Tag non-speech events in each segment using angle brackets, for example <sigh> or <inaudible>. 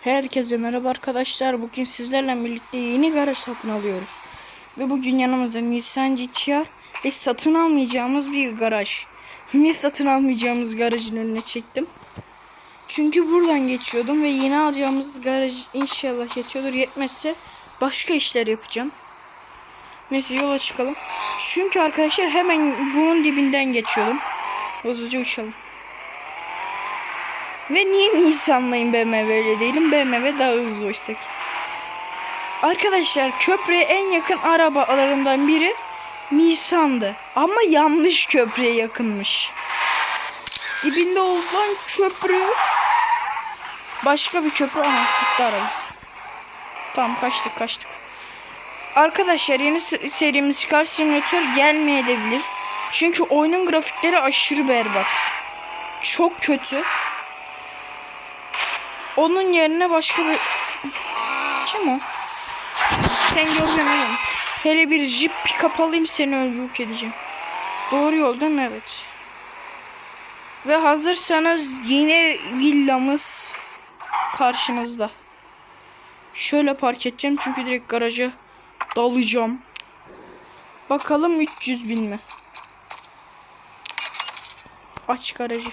Herkese merhaba arkadaşlar. Bugün sizlerle birlikte yeni garaj satın alıyoruz. Ve bugün yanımızda Nissan GTR ve satın almayacağımız bir garaj. <laughs> Niye satın almayacağımız garajın önüne çektim? Çünkü buradan geçiyordum ve yeni alacağımız garaj inşallah yetiyordur. Yetmezse başka işler yapacağım. Neyse yola çıkalım. Çünkü arkadaşlar hemen bunun dibinden geçiyordum. Hızlıca uçalım. Ve niye Nissan'layım BMW'yle değilim? BMW daha hızlı oysak. Arkadaşlar köprüye en yakın arabalarından biri Nissan'dı. Ama yanlış köprüye yakınmış. Dibinde olan köprü başka bir köprü ama gitti araba. Tamam kaçtık kaçtık. Arkadaşlar yeni se- serimiz Car Simulator gelmeyebilir. Çünkü oyunun grafikleri aşırı berbat. Çok kötü. Onun yerine başka bir... Kim o? Sen gördün oğlum. Hele bir jip pick-up alayım seni yok edeceğim. Doğru yol değil mi? Evet. Ve hazırsanız yine villamız karşınızda. Şöyle park edeceğim çünkü direkt garaja dalacağım. Bakalım 300 bin mi? Aç garajı.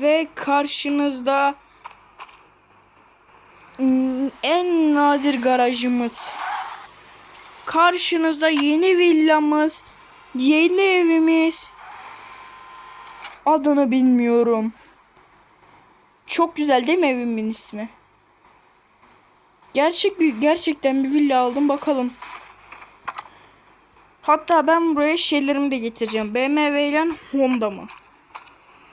Ve karşınızda mm, en nadir garajımız. Karşınızda yeni villamız, yeni evimiz. Adını bilmiyorum. Çok güzel değil mi evimin ismi? Gerçek bir gerçekten bir villa aldım bakalım. Hatta ben buraya şeylerimi de getireceğim. BMW ile Honda mı?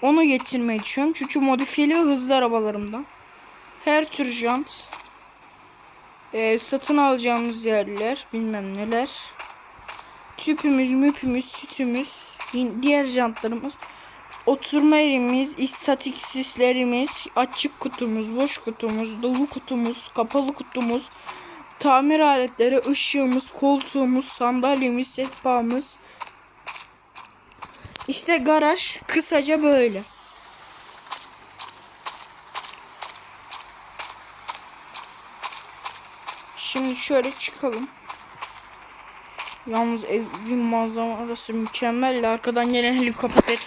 Onu getirmeyi düşünüyorum. Çünkü modifiyeli ve hızlı arabalarımdan. Her tür jant. Ee, satın alacağımız yerler. Bilmem neler. Tüpümüz, müpümüz, sütümüz. Diğer jantlarımız. Oturma yerimiz, istatik sislerimiz, açık kutumuz, boş kutumuz, dolu kutumuz, kapalı kutumuz, tamir aletleri, ışığımız, koltuğumuz, sandalyemiz, sehpamız, işte garaj kısaca böyle. Şimdi şöyle çıkalım. Yalnız evin manzarası mükemmel. Arkadan gelen helikopter.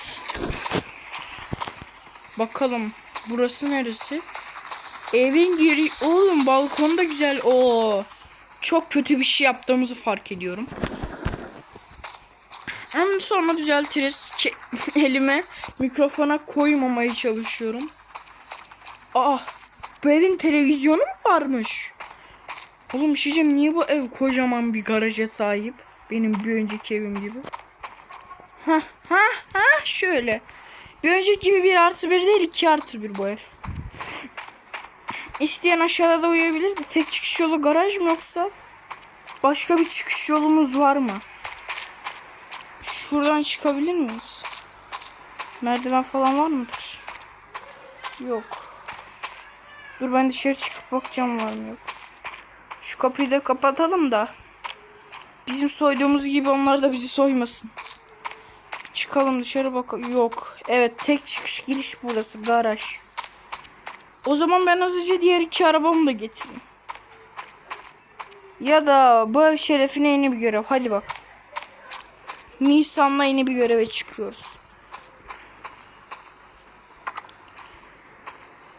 Bakalım burası neresi? Evin giri oğlum balkonda güzel. Oo. Çok kötü bir şey yaptığımızı fark ediyorum. Onu sonra düzeltiriz. Ki, <laughs> elime mikrofona koymamaya çalışıyorum. Ah, bu evin televizyonu mu varmış? Oğlum bir şey niye bu ev kocaman bir garaja sahip? Benim bir önceki evim gibi. Ha ha ha şöyle. Bir önceki gibi bir artı bir değil iki artı bir bu ev. <laughs> İsteyen aşağıda da uyuyabilir de tek çıkış yolu garaj mı yoksa başka bir çıkış yolumuz var mı? Şuradan çıkabilir miyiz? Merdiven falan var mıdır? Yok. Dur ben dışarı çıkıp bakacağım var mı yok. Şu kapıyı da kapatalım da. Bizim soyduğumuz gibi onlar da bizi soymasın. Çıkalım dışarı bak. Yok. Evet tek çıkış giriş burası garaj. O zaman ben hızlıca diğer iki arabamı da getireyim. Ya da bu ev şerefine yeni bir görev. Hadi bak. Nisan'la yeni bir göreve çıkıyoruz.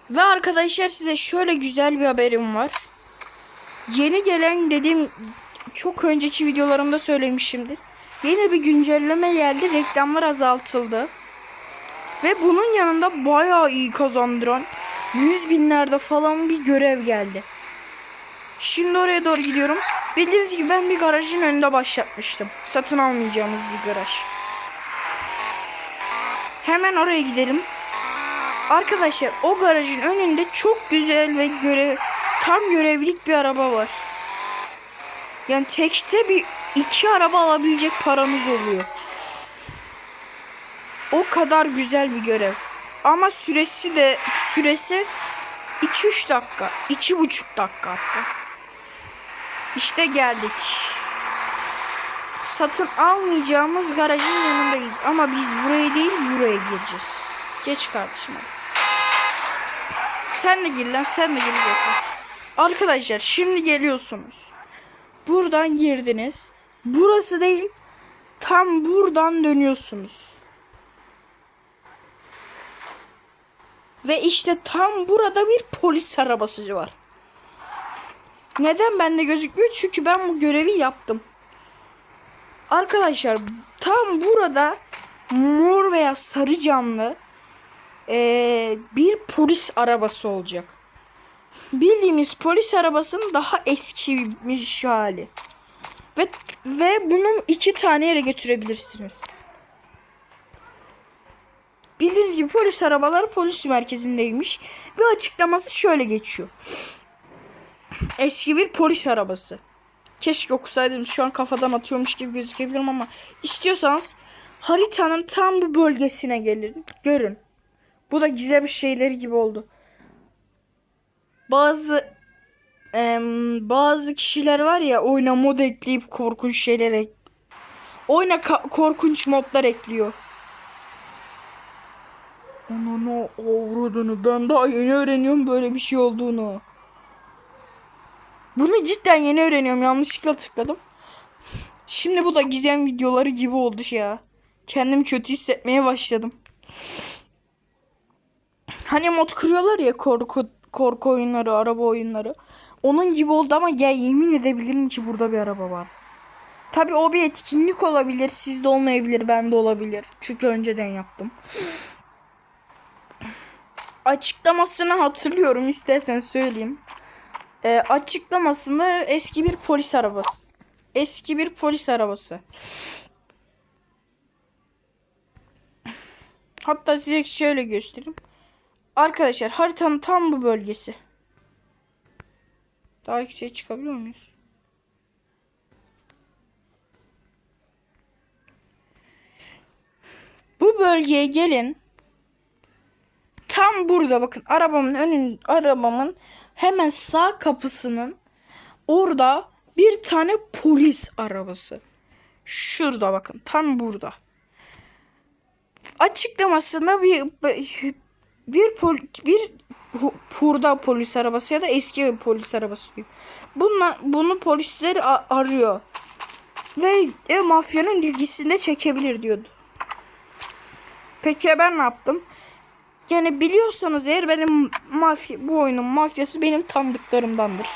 Ve arkadaşlar size şöyle güzel bir haberim var. Yeni gelen dediğim çok önceki videolarımda söylemişimdir. Yeni bir güncelleme geldi. Reklamlar azaltıldı. Ve bunun yanında bayağı iyi kazandıran 100 binlerde falan bir görev geldi. Şimdi oraya doğru gidiyorum. Bildiğiniz gibi ben bir garajın önünde başlatmıştım. Satın almayacağımız bir garaj. Hemen oraya gidelim. Arkadaşlar o garajın önünde çok güzel ve görev tam görevlik bir araba var. Yani tekte bir iki araba alabilecek paramız oluyor. O kadar güzel bir görev. Ama süresi de süresi 2-3 dakika. 2,5 dakika hatta. İşte geldik. Satın almayacağımız garajın yanındayız. Ama biz buraya değil buraya gireceğiz. Geç kardeşim sen de gir lan sen de gir. Arkadaşlar şimdi geliyorsunuz. Buradan girdiniz. Burası değil. Tam buradan dönüyorsunuz. Ve işte tam burada bir polis arabası var. Neden bende gözükmüyor? Çünkü ben bu görevi yaptım. Arkadaşlar tam burada mor veya sarı camlı eee, bir polis arabası olacak. Bildiğimiz polis arabasının daha eskimiş hali. Ve ve bunu iki tane yere götürebilirsiniz. Bildiğiniz gibi polis arabaları polis merkezindeymiş. Ve açıklaması şöyle geçiyor. Eski bir polis arabası. Keşke okusaydım şu an kafadan atıyormuş gibi gözükebilirim ama istiyorsanız haritanın tam bu bölgesine gelin. Görün. Bu da gizem şeyleri gibi oldu. Bazı em, bazı kişiler var ya oyuna mod ekleyip korkunç şeyler ek oyuna korkunç modlar ekliyor. Ananı avradını ben daha yeni öğreniyorum böyle bir şey olduğunu. Bunu cidden yeni öğreniyorum yanlışlıkla tıkladım. Şimdi bu da gizem videoları gibi oldu ya. Kendimi kötü hissetmeye başladım. Hani mod kırıyorlar ya korku korku oyunları, araba oyunları. Onun gibi oldu ama gel yemin edebilirim ki burada bir araba var. Tabi o bir etkinlik olabilir. Sizde olmayabilir, bende olabilir. Çünkü önceden yaptım. Açıklamasını hatırlıyorum isterseniz söyleyeyim. Ee, açıklamasında eski bir polis arabası. Eski bir polis arabası. Hatta size şöyle göstereyim. Arkadaşlar haritanın tam bu bölgesi. Daha yükseğe çıkabiliyor muyuz? Bu bölgeye gelin. Tam burada bakın arabamın önün arabamın hemen sağ kapısının orada bir tane polis arabası. Şurada bakın tam burada. Açıklamasında bir bir pol, bir hu- hurda polis arabası ya da eski bir polis arabası diyor. Bunla, bunu polisler arıyor. Ve e, mafyanın ilgisini de çekebilir diyordu. Peki ben ne yaptım? Yani biliyorsanız eğer benim mafya, bu oyunun mafyası benim tanıdıklarımdandır.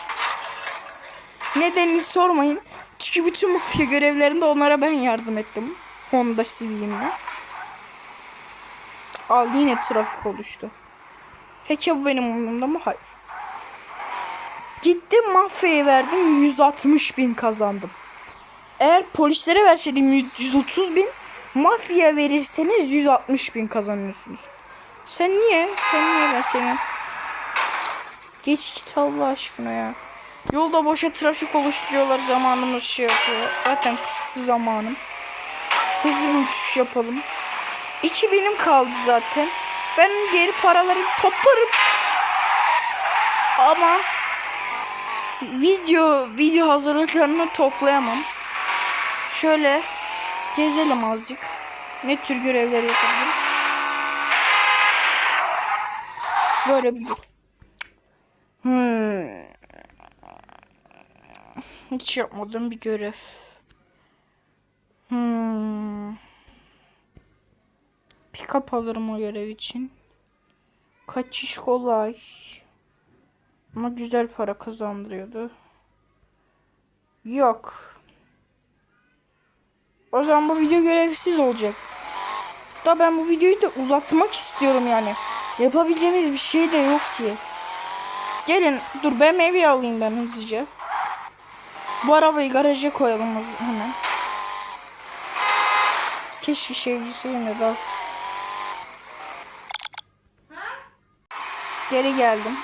Nedenini sormayın. Çünkü bütün mafya görevlerinde onlara ben yardım ettim. Honda Civic'imle. Al yine trafik oluştu. Peki bu benim umurumda mı? Hayır. Gittim mafyaya verdim 160 bin kazandım. Eğer polislere verseydim 130 bin mafya verirseniz 160 bin kazanıyorsunuz. Sen niye? Sen niye versene? Geç git Allah aşkına ya. Yolda boşa trafik oluşturuyorlar zamanımız şey yapıyor. Zaten kısıtlı zamanım. Hızlı uçuş yapalım. 2000'im kaldı zaten. Ben geri paraları toplarım. Ama video video hazırlıklarını toplayamam. Şöyle gezelim azıcık. Ne tür görevler yapabiliriz? Böyle bir Hmm. Hiç yapmadığım bir görev. Hmm. Pick-up alırım o görev için. Kaçış kolay. Ama güzel para kazandırıyordu. Yok. O zaman bu video görevsiz olacak. Da ben bu videoyu da uzatmak istiyorum yani. Yapabileceğimiz bir şey de yok ki. Gelin dur ben evi alayım ben hızlıca. Bu arabayı garaja koyalım hemen. Keşke şey gitseydim daha. Geri geldim.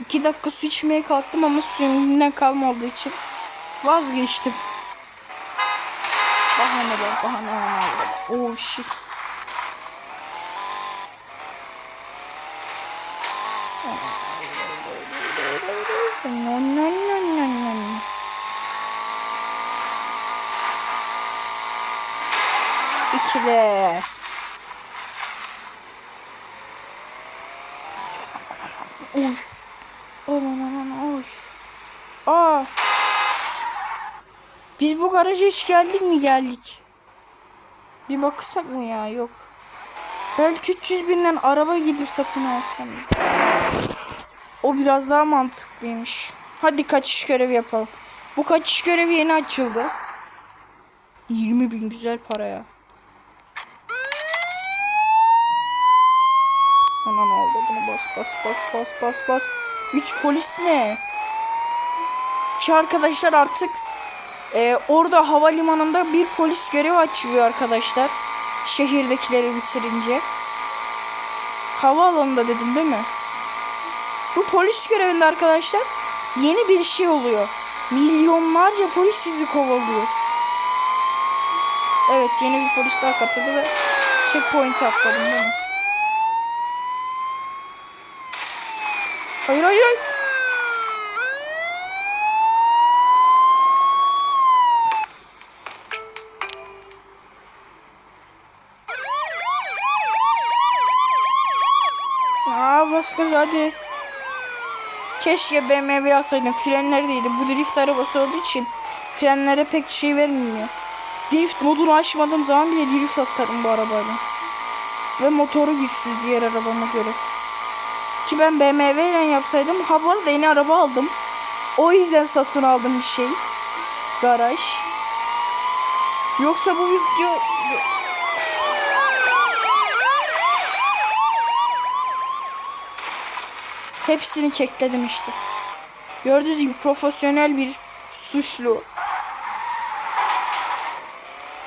İki dakika su içmeye kalktım ama suyum elinden kalmadığı için vazgeçtim. Bahane be bahane bahane. Oh shit. İkile. Oy. Aman aman oy. Aa. Biz bu garaja hiç geldik mi geldik? Bir baksak mı ya? Yok. Belki 300 binden araba gidip satın alsam. O biraz daha mantıklıymış. Hadi kaçış görevi yapalım. Bu kaçış görevi yeni açıldı. 20 bin güzel para ya. Anan oldu bunu bas bas bas bas bas bas. 3 polis ne? Ki arkadaşlar artık e, orada havalimanında bir polis görevi açılıyor arkadaşlar. Şehirdekileri bitirince. Havaalanında dedim değil mi? Bu polis görevinde arkadaşlar yeni bir şey oluyor. Milyonlarca polis sizi kovalıyor. Evet yeni bir polis daha katıldı ve checkpoint atladım değil mi? Hayır hayır hayır. Gaz hadi. Keşke BMW alsaydım. Frenleri değildi. Bu drift arabası olduğu için frenlere pek şey vermiyor. Drift modunu açmadığım zaman bile drift atarım bu arabayla. Ve motoru güçsüz diğer arabama göre. Ki ben BMW ile yapsaydım. Ha bu arada yeni araba aldım. O yüzden satın aldım bir şey. Garaj. Yoksa bu video... Hepsini kekledim işte. Gördüğünüz gibi profesyonel bir suçlu.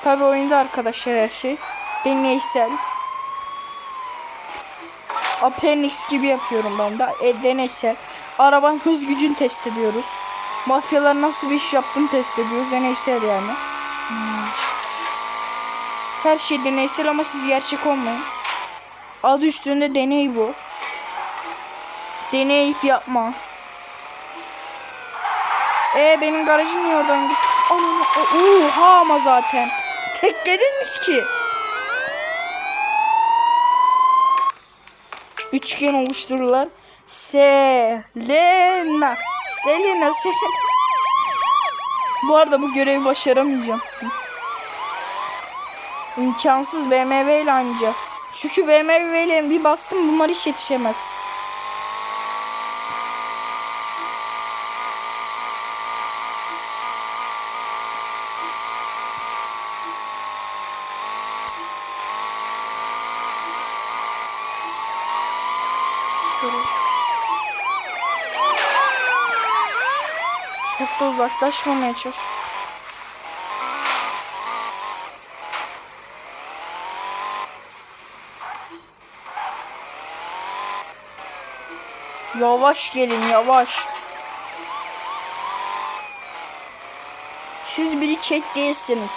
Tabi oyunda arkadaşlar her şey. Deneysel. Appendix gibi yapıyorum ben de. E, deneysel. Arabanın hız gücünü test ediyoruz. Mafyalar nasıl bir iş yaptığını test ediyoruz. Deneysel yani. Hmm. Her şey deneysel ama siz gerçek olmayın. Adı üstünde deney bu. Deneyip yapma. E benim garajım niye oradan gidiyor? Ananı oha ama zaten. Teklediniz ki. Üçgen oluştururlar. Selena. Selena. Selena. Bu arada bu görevi başaramayacağım. İmkansız BMW ile anca. Çünkü BMW ile bir bastım bunlar hiç yetişemez. Çok da uzaklaşmamaya çalış. Yavaş gelin yavaş. Siz biri çek değilsiniz.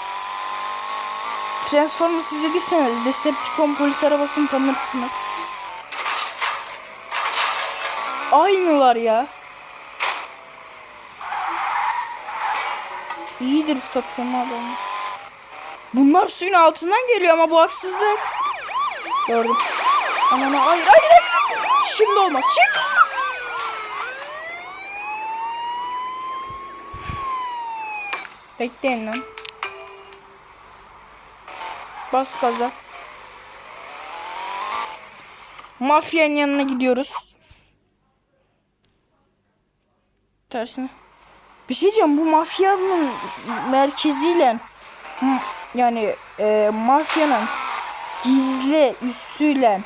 Transformers izlediyseniz Decepticon polis arabasını tanırsınız. Aynılar ya. İyidir tutuyorum adamı. Bunlar suyun altından geliyor ama bu haksızlık. Gördüm. Aman hayır hayır hayır. Şimdi olmaz. Şimdi olmaz. Bekleyin lan. Bas gaza. Mafyanın yanına gidiyoruz. Tersine. Bir şey diyeceğim bu mafyanın merkeziyle yani e, mafyanın gizli üssüyle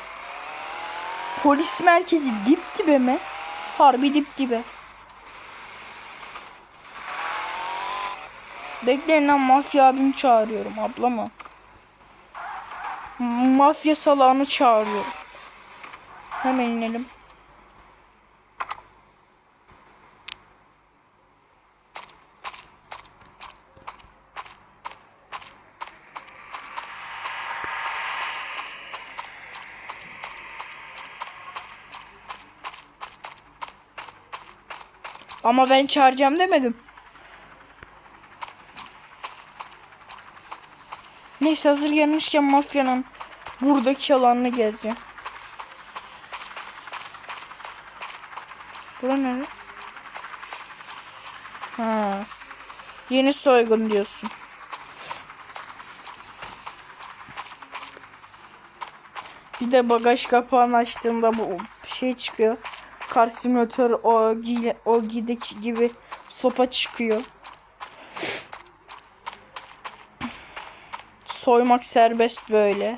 polis merkezi dip dibe mi? Harbi dip dibe. Bekleyin lan mafya abimi çağırıyorum ablamı. M- Mafya salağını çağırıyorum. Hemen inelim. Ama ben çağıracağım demedim. Neyse hazır gelmişken mafyanın buradaki alanını gezeceğim. Bura ne? Ha. Yeni soygun diyorsun. Bir de bagaj kapağını açtığında bu şey çıkıyor. Kar simülatör o, o gidek gibi sopa çıkıyor. Soymak serbest böyle.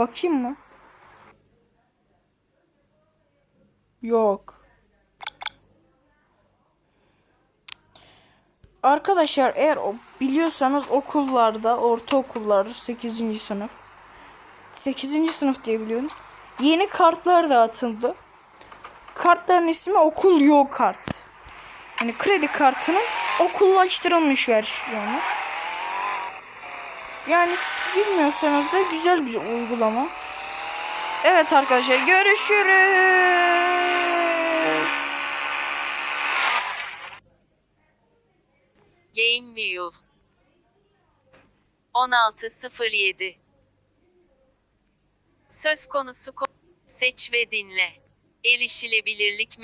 Bakayım mı? Yok. Arkadaşlar eğer o biliyorsanız okullarda, ortaokullar 8. sınıf 8. sınıf diye biliyorum. Yeni kartlar dağıtıldı. Kartların ismi okul yo kart. Hani kredi kartının okullaştırılmış versiyonu. Yani bilmiyorsanız da güzel bir uygulama. Evet arkadaşlar görüşürüz. GameView 1607 Söz konusu ko- seç ve dinle. Erişilebilirlik